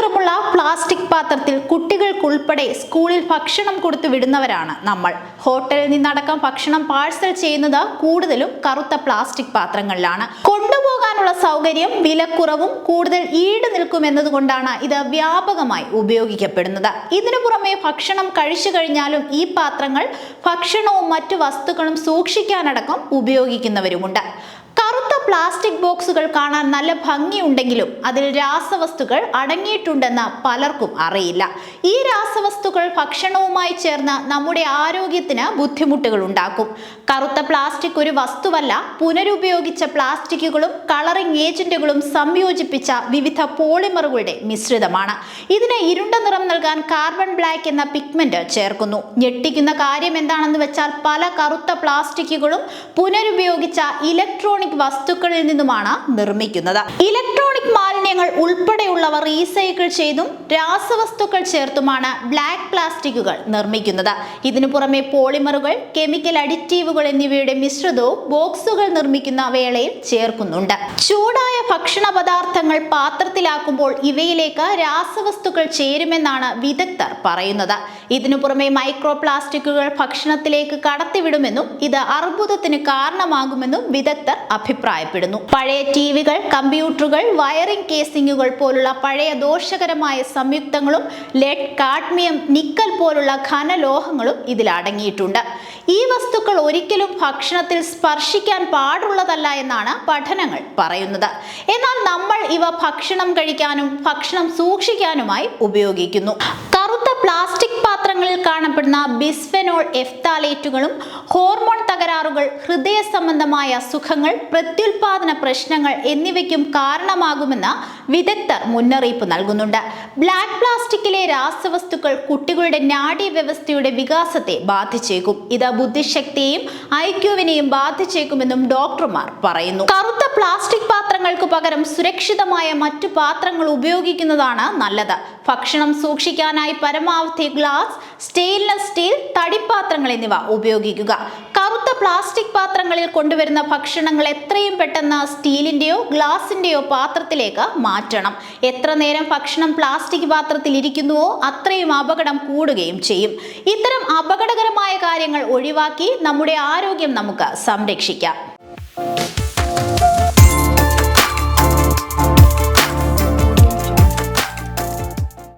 നിറമുള്ള പ്ലാസ്റ്റിക് പാത്രത്തിൽ കുട്ടികൾക്കുൾപ്പെടെ സ്കൂളിൽ ഭക്ഷണം കൊടുത്തു വിടുന്നവരാണ് നമ്മൾ. ഹോട്ടലിൽ നിന്നടക്കം ഭക്ഷണം പാഴ്സൽ ചെയ്യുന്നത് കൂടുതലും കറുത്ത പ്ലാസ്റ്റിക് പാത്രങ്ങളിലാണ്. കൊണ്ടുപോകാനുള്ള സൗകര്യം വിലക്കുറവും കൂടുതൽ ഈട് നിൽക്കുമെന്നതുകൊണ്ടാണ് ഇത് വ്യാപകമായി ഉപയോഗിക്കപ്പെടുന്നത്. ഇതിനു പുറമെ ഭക്ഷണം കഴിച്ചു കഴിഞ്ഞാലും ഈ പാത്രങ്ങൾ ഭക്ഷണവും മറ്റു വസ്തുക്കളും സൂക്ഷിക്കാനടക്കം ഉപയോഗിക്കുന്നവരുമുണ്ട്. പ്ലാസ്റ്റിക് ബോക്സുകൾ കാണാൻ നല്ല ഭംഗിയുണ്ടെങ്കിലും അതിൽ രാസവസ്തുക്കൾ അടങ്ങിയിട്ടുണ്ടെന്ന് പലർക്കും അറിയില്ല. ഈ രാസവസ്തുക്കൾ ഭക്ഷണവുമായി ചേർന്ന് നമ്മുടെ ആരോഗ്യത്തിന് ബുദ്ധിമുട്ടുകൾ ഉണ്ടാക്കും. കറുത്ത പ്ലാസ്റ്റിക് ഒരു വസ്തുവല്ല പുനരുപയോഗിച്ച പ്ലാസ്റ്റിക്കുകളും കളറിംഗ് ഏജന്റുകളും സംയോജിപ്പിച്ച വിവിധ പോളിമറുകളുടെ മിശ്രിതമാണ്. ഇതിന് ഇരുണ്ട നിറം നൽകാൻ കാർബൺ ബ്ലാക്ക് എന്ന പിഗ്മെന്റ് ചേർക്കുന്നു. ഞെട്ടിക്കുന്ന കാര്യം എന്താണെന്ന് വെച്ചാൽ പല കറുത്ത പ്ലാസ്റ്റിക്കുകളും പുനരുപയോഗിച്ച ഇലക്ട്രോണിക് വസ്തുക്കളിൽ നിന്നുമാണ് നിർമ്മിക്കുന്നത്. ഇലക്ട്രോണിക് മാലിന്യങ്ങൾ ഉൾപ്പെടെയുള്ളവ റീസൈക്കിൾ ചെയ്തും രാസവസ്തുക്കൾ ചേർത്തുമാണ് ബ്ലാക്ക് പ്ലാസ്റ്റിക്കുകൾ നിർമ്മിക്കുന്നത്. ഇതിനു പുറമെ പോളിമറുകൾ കെമിക്കൽ അഡിറ്റീവുകൾ എന്നിവയുടെ മിശ്രിതവും ബോക്സുകൾ നിർമ്മിക്കുന്ന വേളയിൽ ചേർക്കുന്നുണ്ട്. ചൂടായ ഭക്ഷണ പദാർത്ഥങ്ങൾ പാത്രത്തിലാക്കുമ്പോൾ ഇവയിലേക്ക് രാസവസ്തുക്കൾ ചേരുമെന്നാണ് വിദഗ്ധർ പറയുന്നത്. ഇതിനു പുറമെ മൈക്രോ പ്ലാസ്റ്റിക്കുകൾ ഭക്ഷണത്തിലേക്ക് കടത്തിവിടുമെന്നും ഇത് അർബുദത്തിന് കാരണമാകുമെന്നും വിദഗ്ധർ അഭിപ്രായപ്പെടുന്നു പഴയ ടിവികൾ കമ്പ്യൂട്ടറുകൾ വയറിംഗ് കേസിംഗുകൾ പോലുള്ള പഴയ ദോഷകരമായ സംയുക്തങ്ങളും ലെഡ് കാഡ്മിയം നിക്കൽ പോലുള്ള ഘനലോഹങ്ങളും ഇതിൽ അടങ്ങിയിട്ടുണ്ട് ഈ വസ്തുക്കൾ ഒരിക്കലും ഭക്ഷണത്തിൽ സ്പർശിക്കാൻ പാടുള്ളതല്ല എന്നാണ് പഠനങ്ങൾ പറയുന്നത്. എന്നാൽ നമ്മൾ ഇവ ഭക്ഷണം കഴിക്കാനും ഭക്ഷണം സൂക്ഷിക്കാനുമായി ഉപയോഗിക്കുന്നു. പ്ലാസ്റ്റിക് പാത്രങ്ങളിൽ കാണപ്പെടുന്ന ബിസ്ഫെനോൾ എഫ്താലേറ്റുകളും ഹോർമോൺ തകരാറുകൾ ഹൃദയ സംബന്ധമായ അസുഖങ്ങൾ പ്രത്യുൽപാദന പ്രശ്നങ്ങൾ എന്നിവയ്ക്കും കാരണമാകുമെന്ന് വിദഗ്ധർ മുന്നറിയിപ്പ് നൽകുന്നുണ്ട്. ബ്ലാക്ക് പ്ലാസ്റ്റിക്കിലെ രാസവസ്തുക്കൾ കുട്ടികളുടെ നാഡീവ്യവസ്ഥയുടെ വികാസത്തെ ബാധിച്ചേക്കും. ഇത് ബുദ്ധിശക്തിയെയും ഐക്യുവിനെയും ബാധിച്ചേക്കുമെന്നും ഡോക്ടർമാർ പറയുന്നു. പ്ലാസ്റ്റിക് പാത്രങ്ങൾക്ക് പകരം സുരക്ഷിതമായ മറ്റു പാത്രങ്ങൾ ഉപയോഗിക്കുന്നതാണ് നല്ലത്. ഭക്ഷണം സൂക്ഷിക്കാനായി പരമാവധി ഗ്ലാസ് സ്റ്റെയിൻലെസ് സ്റ്റീൽ തടിപ്പാത്രങ്ങൾ എന്നിവ ഉപയോഗിക്കുക. കറുത്ത പ്ലാസ്റ്റിക് പാത്രങ്ങളിൽ കൊണ്ടുവരുന്ന ഭക്ഷണങ്ങൾ എത്രയും പെട്ടെന്ന് സ്റ്റീലിന്റെയോ ഗ്ലാസിന്റെയോ പാത്രത്തിലേക്ക് മാറ്റണം. എത്ര നേരം ഭക്ഷണം പ്ലാസ്റ്റിക് പാത്രത്തിൽ ഇരിക്കുന്നുവോ അത്രയും അപകടം കൂടുകയും ചെയ്യും. ഇത്തരം അപകടകരമായ കാര്യങ്ങൾ ഒഴിവാക്കി നമ്മുടെ ആരോഗ്യം നമുക്ക് സംരക്ഷിക്കാം.